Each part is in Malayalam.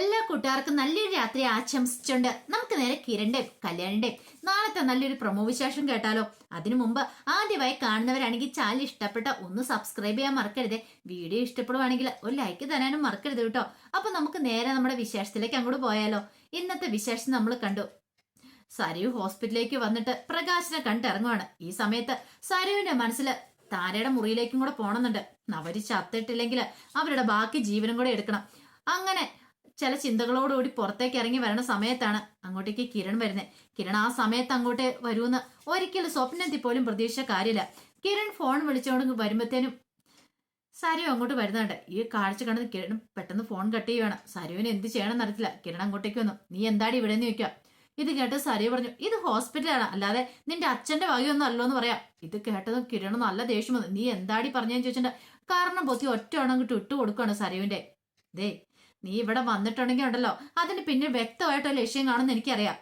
എല്ലാ കൂട്ടുകാർക്കും നല്ലൊരു രാത്രി ആശംസിച്ചുകൊണ്ട് നമുക്ക് നേരെ കിരണിന്റെ കല്യാണിന്റെ നാളത്തെ നല്ലൊരു പ്രൊമോ വിശേഷം കേട്ടാലോ? അതിനു മുമ്പ് ആദ്യമായി കാണുന്നവരാണെങ്കിൽ ചാനൽ ഇഷ്ടപ്പെട്ട ഒന്ന് സബ്സ്ക്രൈബ് ചെയ്യാൻ മറക്കരുത്. വീഡിയോ ഇഷ്ടപ്പെടുവാണെങ്കിൽ ഒരു ലൈക്ക് തരാനും മറക്കരുത് കേട്ടോ. അപ്പൊ നമുക്ക് നേരെ നമ്മുടെ വിശേഷത്തിലേക്ക് അങ്ങോട്ട് പോയാലോ? ഇന്നത്തെ വിശേഷം നമ്മൾ കണ്ടു. സരയു ഹോസ്പിറ്റലിലേക്ക് വന്നിട്ട് പ്രകാശിനെ കണ്ടിറങ്ങുവാണ്. ഈ സമയത്ത് സരയുവിന്റെ മനസ്സിൽ താരയുടെ മുറിയിലേക്കും കൂടെ പോണമെന്നുണ്ട്. അവർ ചത്തിട്ടില്ലെങ്കിൽ അവരുടെ ബാക്കി ജീവനും കൂടെ എടുക്കണം. അങ്ങനെ ചില ചിന്തകളോടുകൂടി പുറത്തേക്ക് ഇറങ്ങി വരണ സമയത്താണ് അങ്ങോട്ടേക്ക് കിരൺ വരുന്നത് കിരൺ ആ സമയത്ത് അങ്ങോട്ട് വരുമെന്ന് ഒരിക്കലും സ്വപ്നത്തിൽ പോലും പ്രതീക്ഷിച്ച കാര്യമില്ല. കിരൺ ഫോൺ വിളിച്ചുകൊണ്ട് വരുമ്പോഴത്തേനും സരയു അങ്ങോട്ട് വരുന്നുണ്ട്. ഈ കാഴ്ച കണ്ടത് കിരൺ പെട്ടെന്ന് ഫോൺ കട്ട് ചെയ്യുവാണ്. സരയുവിന് എന്ത് ചെയ്യണമെന്ന് അറിയത്തില്ല. കിരൺ അങ്ങോട്ടേക്ക് വന്നു. നീ എന്താടി ഇവിടെ നിന്ന് ചോദിക്കുക ഇത് കേട്ട് സരയു പറഞ്ഞു ഇത് ഹോസ്പിറ്റലാണ് അല്ലാതെ നിന്റെ അച്ഛന്റെ വകയൊന്നും അല്ലോ എന്ന് പറയാം. ഇത് കേട്ടതും കിരൺ നല്ല ദേഷ്യം വന്നു. നീ എന്താടി പറഞ്ഞെന്ന് ചോദിച്ചിട്ടുണ്ട് കാരണം പൊത്തി ഒറ്റ അങ്ങോട്ട് ഇട്ട് കൊടുക്കുകയാണ് സരയുവിന്റെ ദേ നീ ഇവിടെ വന്നിട്ടുണ്ടെങ്കിൽ ഉണ്ടല്ലോ. അതിന് പിന്നെ വ്യക്തമായിട്ടൊരു ലക്ഷ്യം കാണുമെന്ന് എനിക്കറിയാം.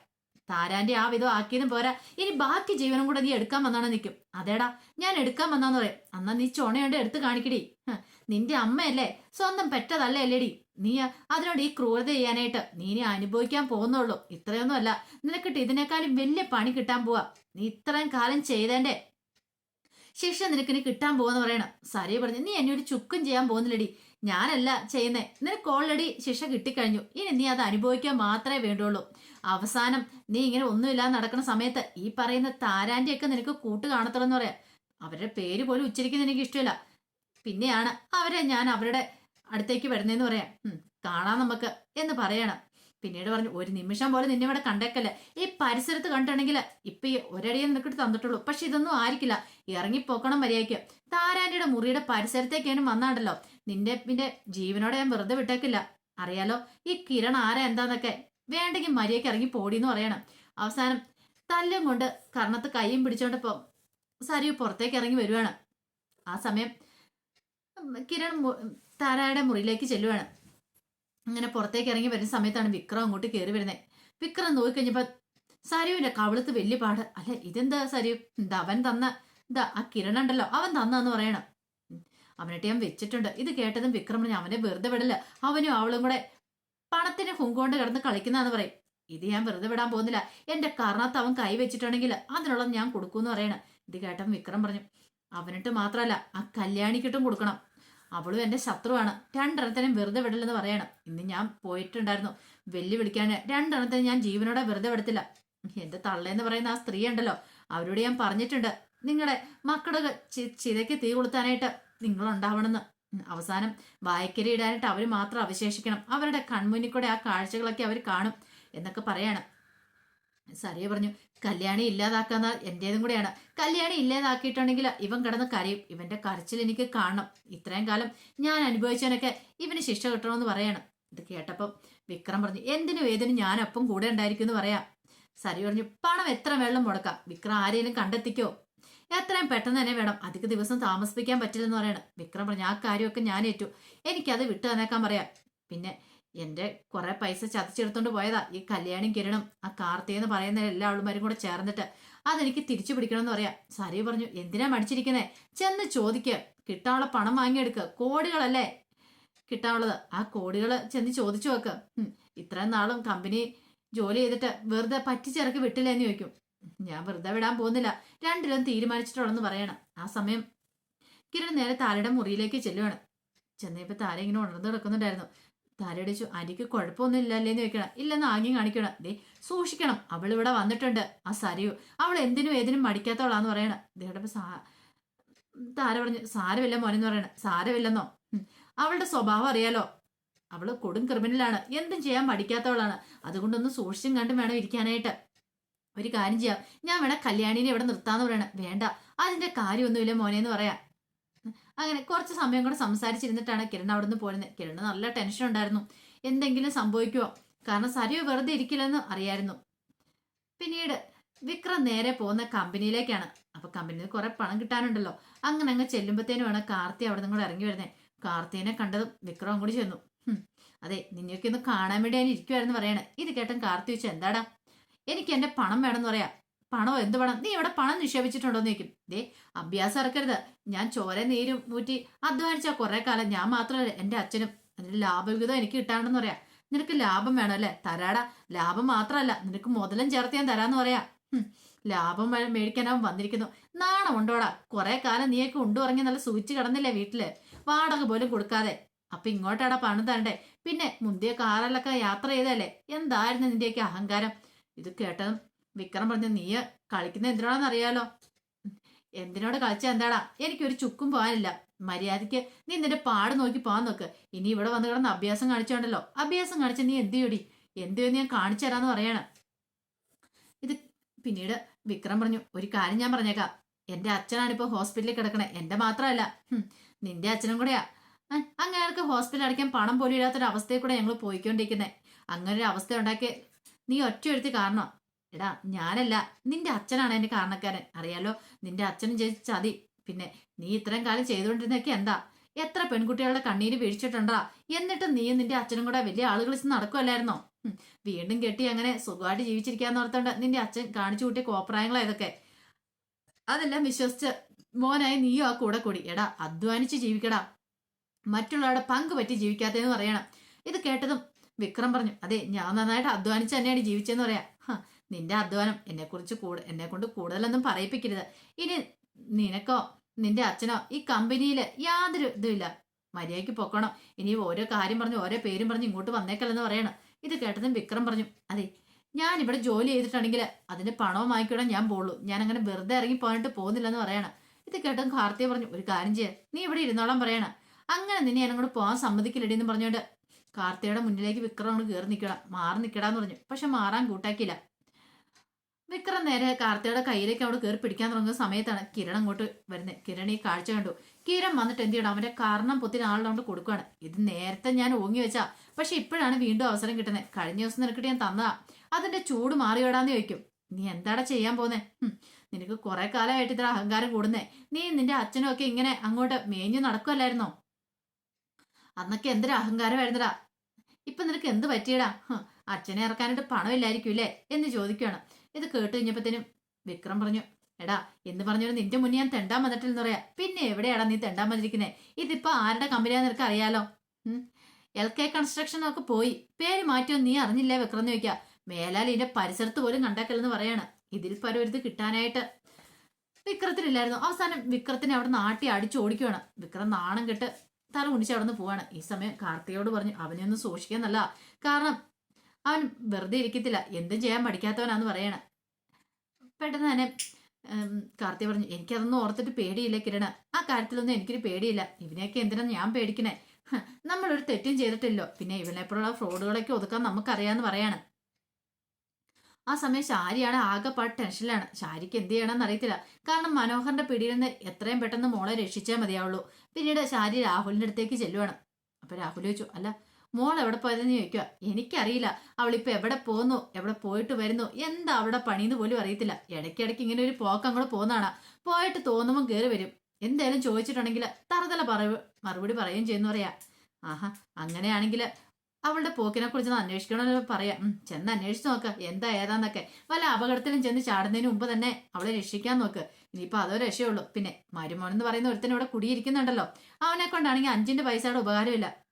താരാന്റെ ആ വിധം ആക്കിയതും പോരാ. ഇനി ബാക്കി ജീവനും കൂടെ നീ എടുക്കാൻ വന്നാണ് നിൽക്കും അതേടാ ഞാൻ എടുക്കാൻ വന്നാന്ന് പറയാം. അന്നാ നീ ചുണയുണ്ട് എടുത്ത് കാണിക്കടി. നിന്റെ അമ്മയല്ലേ? സ്വന്തം പെറ്റതല്ലേ അല്ലേടി? നീ അതിനോട് ഈ ക്രൂരത ചെയ്യാനായിട്ട് നീ ഇനി അനുഭവിക്കാൻ പോകുന്നുള്ളൂ. ഇത്രയൊന്നും അല്ല. നിനക്കിട്ട് ഇതിനേക്കാളും വലിയ പണി കിട്ടാൻ പോവാ. നീ ഇത്രയും കാലം ചെയ്തേന്റെ ശിക്ഷ നിനക്കിനി കിട്ടാൻ പോവെന്ന് പറയണം. സരിയ പറഞ്ഞു നീ എന്നെ ഒരു ചുക്കും ചെയ്യാൻ പോകുന്നില്ലടി. ഞാനല്ല ചെയ്യുന്നേ. നിനക്ക് ഓൾറെഡി ശിക്ഷ കിട്ടിക്കഴിഞ്ഞു. ഇനി നീ അത് അനുഭവിക്കാൻ മാത്രമേ വേണ്ടുള്ളൂ. അവസാനം നീ ഇങ്ങനെ ഒന്നുമില്ലാതെ നടക്കുന്ന സമയത്ത് ഈ പറയുന്ന താരാന്റെയൊക്കെ നിനക്ക് കൂട്ട് കാണത്തുള്ളൂ പറയാം. അവരുടെ പേര് പോലും ഉച്ചരിക്കുന്നത് എനിക്ക് ഇഷ്ടമില്ല. പിന്നെയാണ് അവരെ ഞാൻ അവരുടെ അടുത്തേക്ക് വരുന്നതെന്ന് പറയാം. കാണാം നമുക്ക് എന്ന് പറയണം. പിന്നീട് പറഞ്ഞു ഒരു നിമിഷം പോലെ നിന്നെ ഇവിടെ കണ്ടേക്കല്ല. ഈ പരിസരത്ത് കണ്ടിട്ടുണ്ടെങ്കിൽ ഇപ്പൊ ഈ ഒരടിയെ നിനക്കിട്ട് തന്നിട്ടുള്ളൂ. പക്ഷെ ഇതൊന്നും ആയിരിക്കില്ല. ഇറങ്ങിപ്പോക്കണം മര്യാദയ്ക്ക്. താരാന്റിയുടെ മുറിയുടെ പരിസരത്തേക്കാനും വന്നാണ്ടല്ലോ. നിന്റെ പിന്നെ ജീവനോടെ ഞാൻ വെറുതെ വിട്ടേക്കില്ല. അറിയാലോ ഈ കിരൺ ആരാ എന്താന്നൊക്കെ. വേണ്ടെങ്കിൽ മര്യാദയ്ക്ക് ഇറങ്ങി പോടിന്ന് പറയണം. അവസാനം തല്ലും കൊണ്ട് കർണത്ത് കൈയും പിടിച്ചോണ്ടപ്പോ സരിയു പുറത്തേക്ക് ഇറങ്ങി വരുവാണ്. ആ സമയം കിരൺ താരയുടെ മുറിയിലേക്ക് ചെല്ലുവാണ്. അങ്ങനെ പുറത്തേക്ക് ഇറങ്ങി വരുന്ന സമയത്താണ് വിക്രം അങ്ങോട്ട് കയറി വരുന്നത് വിക്രം നോക്കിക്കഴിഞ്ഞപ്പോ സരിയുവിന്റെ കവിളത്ത് വലിയ പാട്. അല്ല ഇതെന്താ സരിയു? എന്താ അവൻ തന്ന എന്താ ആ കിരൺ ഉണ്ടല്ലോ അവൻ തന്നെന്ന് പറയണം. അവനെട്ടി ഞാൻ വെച്ചിട്ടുണ്ട്. ഇത് കേട്ടതും വിക്രം പറഞ്ഞു അവനെ വെറുതെ വിടില്ല. അവനും അവളും കൂടെ പണത്തിന് ഹുങ്കൊണ്ട് കിടന്ന് കളിക്കുന്നതെന്ന് പറയും. ഇത് ഞാൻ വെറുതെ വിടാൻ പോകുന്നില്ല. എന്റെ കാരണത്ത് അവൻ കൈ വെച്ചിട്ടുണ്ടെങ്കിൽ അതിനുള്ളത് ഞാൻ കൊടുക്കൂന്ന് പറയണം. ഇത് കേട്ടവൻ വിക്രം പറഞ്ഞു അവനിട്ട് മാത്രമല്ല ആ കല്യാണിക്കിട്ടും കൊടുക്കണം. അവളും എന്റെ ശത്രുവാണ്. രണ്ടെണ്ണത്തിനും വെറുതെ വിടില്ലെന്ന് പറയണം. ഇന്ന് ഞാൻ പോയിട്ടുണ്ടായിരുന്നു. വെല്ലു വിളിക്കാൻ രണ്ടെണ്ണത്തിനും ഞാൻ ജീവനോടെ വെറുതെ വിടത്തില്ല. എന്റെ തള്ളേന്ന് പറയുന്ന ആ സ്ത്രീ ഉണ്ടല്ലോ. അവരോട് ഞാൻ പറഞ്ഞിട്ടുണ്ട്. നിങ്ങളെ മക്കളുടെ ചിതയ്ക്ക് തീ കൊളുത്താനായിട്ട് നിങ്ങളുണ്ടാവണമെന്ന്. അവസാനം വായക്കരി ഇടാനായിട്ട് അവർ മാത്രം അവശേഷിക്കണം. അവരുടെ കൺമുന്നിൽ കൂടെ ആ കാഴ്ചകളൊക്കെ അവർ കാണും എന്നൊക്കെ പറയാണ്. സരിയ പറഞ്ഞു കല്യാണി ഇല്ലാതാക്കാന്ന എന്റേതും കൂടെയാണ്. കല്യാണി ഇല്ലാതാക്കിയിട്ടുണ്ടെങ്കിൽ ഇവൻ കിടന്ന് കരയും. ഇവന്റെ കരച്ചിൽ എനിക്ക് കാണണം. ഇത്രയും കാലം ഞാൻ അനുഭവിച്ചവനൊക്കെ ഇവന് ശിക്ഷ കിട്ടണമെന്ന് പറയണം. ഇത് കേട്ടപ്പം വിക്രം പറഞ്ഞു എന്തിനും ഏതിനും ഞാനൊപ്പം കൂടെ ഉണ്ടായിരിക്കും എന്ന് പറയാം. സരി പറഞ്ഞു പണം എത്ര വെള്ളം മുടക്കാം. വിക്രം ആരെയും കണ്ടെത്തിക്കോ. എത്രയും പെട്ടെന്ന് തന്നെ വേണം. അധിക ദിവസം താമസിപ്പിക്കാൻ പറ്റില്ലെന്ന് പറയണം. വിക്രം പറഞ്ഞു ആ കാര്യമൊക്കെ ഞാൻ ഏറ്റു. എനിക്കത് വിട്ടു തന്നേക്കാൻ പറയാം. പിന്നെ എന്റെ കുറെ പൈസ ചതച്ചെടുത്തോണ്ട് പോയതാ. ഈ കല്യാണം കിരണം ആ കാർത്തി എന്ന് പറയുന്ന എല്ലാ ആളുമാരും കൂടെ ചേർന്നിട്ട്. അതെനിക്ക് തിരിച്ചു പിടിക്കണമെന്ന് പറയാ. സരി പറഞ്ഞു എന്തിനാ മടിച്ചിരിക്കുന്നേ? ചെന്ന് ചോദിക്കുക കിട്ടാനുള്ള പണം വാങ്ങിയെടുക്കുക കോടികളല്ലേ കിട്ടാനുള്ളത്. ആ കോടികൾ ചെന്ന് ചോദിച്ചു വെക്ക് ഇത്രയും നാളും കമ്പനി ജോലി ചെയ്തിട്ട് വെറുതെ പറ്റിച്ചിറക്കി വിട്ടില്ലെന്ന് ചോദിക്കും. ഞാൻ വെറുതെ വിടാൻ പോകുന്നില്ല. രണ്ടിലും തീരുമാനിച്ചിട്ടുള്ളെന്ന് പറയണം. ആ സമയം കിരൺ നേരെ താരയുടെ മുറിയിലേക്ക് ചെല്ലുവാണ്. ചെന്നപ്പോ താര ഇങ്ങനെ ഉണർന്നു കിടക്കുന്നുണ്ടായിരുന്നു. താരയുടെ അനിക്ക് ആന്റിക്ക് കുഴപ്പമൊന്നും ഇല്ലല്ലേന്ന് ചോദിക്കണം ഇല്ലെന്ന് ആംഗ്യം കാണിക്കണം ദേ സൂക്ഷിക്കണം അവൾ ഇവിടെ വന്നിട്ടുണ്ട്. ആ സരിയു അവൾ എന്തിനും ഏതിനും മടിക്കാത്തവളാന്ന് പറയണം. ദേഹത്തെ സാ താര പറഞ്ഞു സാരമില്ല മോനെന്ന് പറയണം സാരമില്ലെന്നോ. അവളുടെ സ്വഭാവം അറിയാലോ അവൾ കൊടും ക്രിമിനലാണ് എന്തും ചെയ്യാൻ മടിക്കാത്തവളാണ് അതുകൊണ്ടൊന്ന് സൂക്ഷിച്ചും കണ്ടും വേണം ഇരിക്കാനായിട്ട്. ഒരു കാര്യം ചെയ്യാം ഞാൻ വേണം കല്യാണിനെ ഇവിടെ നിർത്താന്ന് പറയണം വേണ്ട അതിന്റെ കാര്യമൊന്നുമില്ല മോനെ എന്ന് പറയാം. അങ്ങനെ കുറച്ച് സമയം കൂടെ സംസാരിച്ചിരുന്നിട്ടാണ് കിരൺ അവിടെ നിന്ന് പോരുന്നത് കിരണ് നല്ല ടെൻഷൻ ഉണ്ടായിരുന്നു. എന്തെങ്കിലും സംഭവിക്കുമോ കാരണം സരിയോ വെറുതെ ഇരിക്കില്ലെന്ന് അറിയായിരുന്നു. പിന്നീട് വിക്രം നേരെ പോകുന്ന കമ്പനിയിലേക്കാണ്. അപ്പൊ കമ്പനിയിൽ കുറെ പണം കിട്ടാനുണ്ടല്ലോ. അങ്ങനെ അങ്ങ് ചെല്ലുമ്പോഴത്തേനുമാണ് കാർത്തി അവിടെ നിന്ന് കൂടെ ഇറങ്ങി വരുന്നത് കാർത്തിനെ കണ്ടതും വിക്രം കൂടി ചെന്നു. അതെ നിന്നെയൊക്കെ ഒന്ന് കാണാൻ വേണ്ടി ഞാൻ ഇരിക്കുവായിരുന്നു പറയണേ. ഇത് കേട്ടൻ കാർത്തി വെച്ച് എന്താടാ? എനിക്ക് എന്റെ പണം വേണമെന്ന് പറയാ. പണോ എന്ത് പണം? നീ ഇവിടെ പണം നിക്ഷേപിച്ചിട്ടുണ്ടോ? എന്ന് ചോദിക്കും ദേ അഭ്യാസം ഇറക്കരുത്. ഞാൻ ചോര നീരും ഊറ്റി അധ്വാനിച്ച കുറെ കാലം. ഞാൻ മാത്രമല്ല എന്റെ അച്ഛനും അതിന്റെ ലാഭവിഹിതം എനിക്ക് കിട്ടാണെന്ന് പറയാ. നിനക്ക് ലാഭം വേണം അല്ലേ? തരാടാ. ലാഭം മാത്രമല്ല നിനക്ക് മുതലും ചേർത്ത് ഞാൻ തരാന്ന് പറയാ. ലാഭം മേടിക്കാൻ അവൻ വന്നിരിക്കുന്നു. നാണം ഉണ്ടോടാ? കുറെ കാലം നീയൊക്കെ ഉണ്ടുറങ്ങി നല്ല സൂചിച്ച് കിടന്നില്ലേ വീട്ടിൽ? വാടക പോലും കൊടുക്കാതെ. അപ്പൊ ഇങ്ങോട്ടാടാ പണം തരണ്ടേ? പിന്നെ മുന്തിയ കാറിലൊക്കെ യാത്ര ചെയ്തല്ലേ എന്തായിരുന്നു നിന്റെയൊക്കെ അഹങ്കാരം? ഇത് കേട്ടതും വിക്രം പറഞ്ഞു നീ കളിക്കുന്ന എന്തിനാണെന്ന് അറിയാലോ? എന്തിനോട് കളിച്ച എന്താടാ? എനിക്കൊരു ചുക്കും പോകാനില്ല. മര്യാദയ്ക്ക് നീ നിന്റെ പാട് നോക്കി പോകാൻ നോക്ക്. ഇനി ഇവിടെ വന്ന് കിടന്ന് അഭ്യാസം കാണിച്ചോണ്ടല്ലോ. അഭ്യാസം കാണിച്ച നീ എന്ത് ചെയ്യടി? എന്ത് ഞാൻ കാണിച്ചു തരാന്ന് പറയണം. ഇത് പിന്നീട് വിക്രം പറഞ്ഞു ഒരു കാര്യം ഞാൻ പറഞ്ഞേക്കാം. എന്റെ അച്ഛനാണ് ഇപ്പൊ ഹോസ്പിറ്റലിൽ കിടക്കണേ. എന്റെ മാത്രമല്ല. നിന്റെ അച്ഛനും കൂടെയാ. അഹ് അങ്ങനെയാൾക്ക് ഹോസ്പിറ്റൽ അടയ്ക്കാൻ പണം പോലും ഇല്ലാത്തൊരു അവസ്ഥയിൽ കൂടെ ഞങ്ങൾ പോയിക്കൊണ്ടിരിക്കുന്നത് അങ്ങനെ ഒരു അവസ്ഥ ഉണ്ടാക്കി നീ ഒറ്റ എഴുത്തി കാരണം? എടാ ഞാനല്ല നിന്റെ അച്ഛനാണ് എന്റെ കാരണക്കാരൻ. അറിയാലോ നിന്റെ അച്ഛനും ചെയ്ത ചതി. പിന്നെ നീ ഇത്രയും കാലം ചെയ്തുകൊണ്ടിരുന്നൊക്കെ എന്താ? എത്ര പെൺകുട്ടികളുടെ കണ്ണീര് വീഴ്ചിട്ടുണ്ടാ എന്നിട്ട് നീയും നിന്റെ അച്ഛനും കൂടെ വലിയ ആളുകൾ നടക്കുമല്ലായിരുന്നോ വീണ്ടും കെട്ടി അങ്ങനെ സുഖമായിട്ട് ജീവിച്ചിരിക്കാന്ന് ഓർത്തോണ്ട് നിന്റെ അച്ഛൻ കാണിച്ചു കൂട്ടിയ കോപ്രായങ്ങളാ ഇതൊക്കെ. അതെല്ലാം വിശ്വസിച്ച് മോനായി നീയോ ആ കൂടെ കൂടി. എടാ അധ്വാനിച്ച് ജീവിക്കടാ. മറ്റുള്ളവരുടെ പങ്ക് പറ്റി ജീവിക്കാത്തതെന്ന് പറയണം. ഇത് കേട്ടതും വിക്രം പറഞ്ഞു അതെ ഞാൻ നന്നായിട്ട് അധ്വാനിച്ച് തന്നെയാണ് ജീവിച്ചതെന്ന് പറയാം. നിന്റെ അധ്വാനം എന്നെ കുറിച്ച് കൂടു എന്നെ കൊണ്ട് കൂടുതലൊന്നും പറയിപ്പിക്കരുത്. ഇനി നിനക്കോ നിന്റെ അച്ഛനോ ഈ കമ്പനിയിൽ യാതൊരു ഇതുമില്ല. മര്യാദയ്ക്ക് പൊക്കണം. ഇനി ഓരോ കാര്യം പറഞ്ഞ് ഓരോ പേരും പറഞ്ഞ് ഇങ്ങോട്ട് വന്നേക്കല്ലെന്ന് പറയണം. ഇത് കേട്ടതും വിക്രം പറഞ്ഞു അതെ ഞാൻ ഇവിടെ ജോലി ചെയ്തിട്ടുണ്ടെങ്കിൽ അതിന്റെ പണവും വാങ്ങിക്കൂടാൻ ഞാൻ പോളൂ ഞാൻ അങ്ങനെ വെറുതെ ഇറങ്ങി പോയിട്ട് പോകുന്നില്ലെന്ന് പറയണം. ഇത് കേട്ടതും കാർത്തിക പറഞ്ഞു ഒരു കാര്യം ചെയ്യാം നീ ഇവിടെ ഇരുന്നോളം പറയണം. അങ്ങനെ നിന്നെ എന്നോട് പോകാൻ സമ്മതിക്കില്ലടി എന്ന് പറഞ്ഞുകൊണ്ട് കാർത്തിയുടെ മുന്നിലേക്ക് വിക്രം അങ്ങോട്ട് കയറി നിൽക്കണം മാറി നിൽക്കടാന്ന് പറഞ്ഞു. പക്ഷെ മാറാൻ കൂട്ടാക്കിയില്ല. വിക്രം നേരെ കാർത്തിയുടെ കയ്യിലേക്ക് അവിടെ കയറി പിടിക്കാൻ തുടങ്ങുന്ന സമയത്താണ് കിരൺ അങ്ങോട്ട് വരുന്നത് കിരൺ ഈ കാഴ്ച കണ്ടു. കിരൺ വന്നിട്ട് എന്ത് ചെയ്യണം? അവന്റെ കാരണം പൊത്തിന് ആളുകൊണ്ട് കൊടുക്കുകയാണ് ഇത് നേരത്തെ ഞാൻ ഓങ്ങി വെച്ചാ. പക്ഷെ ഇപ്പോഴാണ് വീണ്ടും അവസരം കിട്ടുന്നത് കഴിഞ്ഞ ദിവസം നിനക്കിട്ട് ഞാൻ തന്നതാ. അതിന്റെ ചൂട് മാറിയോടാന്ന് ചോദിക്കും. നീ എന്താടാ ചെയ്യാൻ പോന്നെ നിനക്ക് കുറെ കാലമായിട്ട് ഇത്ര അഹങ്കാരം കൂടുന്നേ. നീ നിന്റെ അച്ഛനും ഒക്കെ ഇങ്ങനെ അങ്ങോട്ട് മേഞ്ഞു നടക്കുമല്ലായിരുന്നോ അന്നൊക്കെ എന്തൊരു അഹങ്കാരമായിരുന്നടാ. ഇപ്പൊ നിനക്ക് എന്ത് പറ്റിയടാ? അച്ഛനെ ഇറക്കാനായിട്ട് പണമില്ലായിരിക്കും ഇല്ലേ എന്ന് ചോദിക്കുകയാണ് ഇത് കേട്ട് കഴിഞ്ഞപ്പോഴത്തേനും വിക്രം പറഞ്ഞു എടാ എന്ന് പറഞ്ഞൊരു നിന്റെ മുന്നേ ഞാൻ തെണ്ടാൻ വന്നിട്ടില്ലെന്ന് പറയാ. പിന്നെ എവിടെയാടാ നീ തെണ്ടാൻ വന്നിരിക്കുന്നേ? ഇതിപ്പോ ആരുടെ കമ്പനിയാന്ന് നിനക്ക് അറിയാലോ. എൽ കെ കൺസ്ട്രക്ഷൻ ഒക്കെ പോയി. പേര് മാറ്റിയോ നീ അറിഞ്ഞില്ലേ വിക്രം എന്ന് ചോദിക്കുക മേലാൽ ഇതിന്റെ പരിസരത്ത് പോലും കണ്ടാക്കലെന്ന് പറയാണ്. ഇതിൽ പരവരുത് കിട്ടാനായിട്ട് വിക്രത്തിനില്ലായിരുന്നു. അവസാനം വിക്രത്തിനെ അവിടെ നാട്ടി അടിച്ചു ഓടിക്കുവാണ്. വിക്രം നാണം കെട്ട് തല കുണിച്ച് അവിടെ നിന്ന് പോവാണ്. ഈ സമയം കാർത്തികയോട് പറഞ്ഞു അവനെ ഒന്ന് സൂക്ഷിക്കാന്നല്ല കാരണം അവൻ വെറുതെ ഇരിക്കത്തില്ല. എന്തും ചെയ്യാൻ പഠിക്കാത്തവനാന്ന് പറയണ. പെട്ടെന്ന് തന്നെ കാർത്തി പറഞ്ഞു എനിക്കതൊന്നും ഓർത്തിട്ട് പേടിയില്ല കിരണ. ആ കാര്യത്തിലൊന്നും എനിക്കൊരു പേടിയില്ല. ഇവനെയൊക്കെ എന്തിനാ ഞാൻ പേടിക്കണേ? നമ്മളൊരു തെറ്റും ചെയ്തിട്ടില്ലോ. പിന്നെ ഇവനെപ്പോഴുള്ള ഫ്രോഡുകളൊക്കെ ഒതുക്കാൻ നമുക്കറിയാന്ന് പറയാണ്. ആ സമയം ശാരിയാണ് ആകെപ്പാട് ടെൻഷനിലാണ്. ശാരിക്ക് എന്ത് ചെയ്യണമെന്ന് അറിയത്തില്ല. കാരണം മനോഹറിന്റെ പിടിയിൽ നിന്ന് എത്രയും പെട്ടെന്ന് മോളെ രക്ഷിച്ചേ മതിയാവുള്ളൂ. പിന്നീട് ശാരി രാഹുലിന്റെ അടുത്തേക്ക് ചെല്ലുവാണ്. അപ്പൊ രാഹുൽ ചോദിച്ചു അല്ല മോൾ എവിടെ പോയതെന്ന് ചോദിക്കുക എനിക്കറിയില്ല. അവളിപ്പോ എവിടെ പോന്നു? എവിടെ പോയിട്ട് വരുന്നു? എന്താ അവിടെ പണിന്ന് പോലും അറിയത്തില്ല. ഇടയ്ക്കിടയ്ക്ക് ഇങ്ങനെ ഒരു പോക്ക് അങ്ങോട്ട് പോകുന്നതാണ്. പോയിട്ട് തോന്നുമ്പോൾ കയറി വരും. എന്തായാലും ചോദിച്ചിട്ടുണ്ടെങ്കിൽ തറതല പറ മറുപടി പറയുകയും ചെയ്യുന്നു പറയാ. ആഹാ അങ്ങനെയാണെങ്കിൽ അവളുടെ പോക്കിനെ കുറിച്ച് അന്വേഷിക്കണമെന്ന് പറയാം. ചെന്ന് അന്വേഷിച്ച് നോക്ക്. എന്താ ഏതാന്നൊക്കെ. വല്ല അപകടത്തിലും ചെന്ന് ചാടുന്നതിന് മുമ്പ് തന്നെ അവളെ രക്ഷിക്കാൻ നോക്ക്. ഇനിയിപ്പോ അതോ രക്ഷയുള്ളൂ. പിന്നെ മരുമോൻ എന്ന് പറയുന്ന ഒരുത്തൻ ഇവിടെ കുടിയിരിക്കുന്നുണ്ടല്ലോ. അവനെ കൊണ്ടാണെങ്കിൽ അഞ്ചിന്റെ പൈസയുടെ ഉപകാരമില്ല.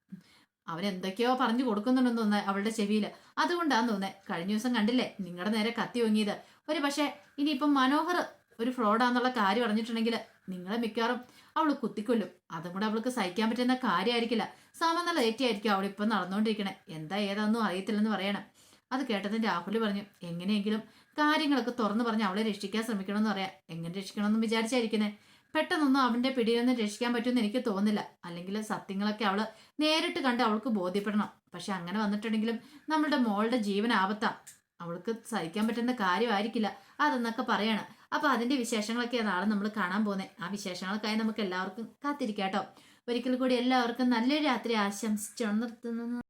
അവൻ എന്തൊക്കെയോ പറഞ്ഞു കൊടുക്കുന്നുണ്ടെന്ന് തോന്നുന്നത് അവളുടെ ചെവിയിൽ അതുകൊണ്ടാന്ന് തോന്നുന്നത് കഴിഞ്ഞ ദിവസം കണ്ടില്ലേ നിങ്ങളുടെ നേരെ കത്തി ഒങ്ങിയത്. ഒരു പക്ഷേ ഇനിയിപ്പം മനോഹർ ഒരു ഫ്രോഡാന്നുള്ള കാര്യം അറിഞ്ഞിട്ടുണ്ടെങ്കിൽ നിങ്ങളെ മിക്കവാറും അവൾ കുത്തിക്കൊല്ലും. അതും കൂടെ അവൾക്ക് സഹിക്കാൻ പറ്റുന്ന കാര്യമായിരിക്കില്ല സമനില ഏറ്റിയായിരിക്കും അവൾ ഇപ്പം നടന്നുകൊണ്ടിരിക്കണേ എന്താ ഏതാന്നും അറിയത്തില്ലെന്ന് പറയണം. അത് കേട്ടതിന് രാഹുൽ പറഞ്ഞു എങ്ങനെയെങ്കിലും കാര്യങ്ങളൊക്കെ തുറന്നു പറഞ്ഞ് അവളെ രക്ഷിക്കാൻ ശ്രമിക്കണമെന്ന് പറയാം. എങ്ങനെ രക്ഷിക്കണമെന്ന് വിചാരിച്ചായിരിക്കുന്നേ. പെട്ടെന്നൊന്നും അവന്റെ പിടിയിൽ നിന്ന് രക്ഷിക്കാൻ പറ്റുമെന്ന് എനിക്ക് തോന്നില്ല അല്ലെങ്കിൽ സത്യങ്ങളൊക്കെ അവൾ നേരിട്ട് കണ്ട് അവൾക്ക് ബോധ്യപ്പെടണം. പക്ഷെ അങ്ങനെ വന്നിട്ടുണ്ടെങ്കിലും നമ്മളുടെ മോളുടെ ജീവൻ ആപത്താ. അവൾക്ക് സഹിക്കാൻ പറ്റുന്ന കാര്യമായിരിക്കില്ല അതെന്നൊക്കെ പറയണം. അപ്പൊ അതിന്റെ വിശേഷങ്ങളൊക്കെ നാളെ നമ്മൾ കാണാൻ പോകുന്നത് ആ വിശേഷങ്ങൾക്കായി നമുക്ക് എല്ലാവർക്കും കാത്തിരിക്കാട്ടോ. ഒരിക്കൽ കൂടി എല്ലാവർക്കും നല്ലൊരു രാത്രി ആശംസിച്ചു. നിർത്തുന്നു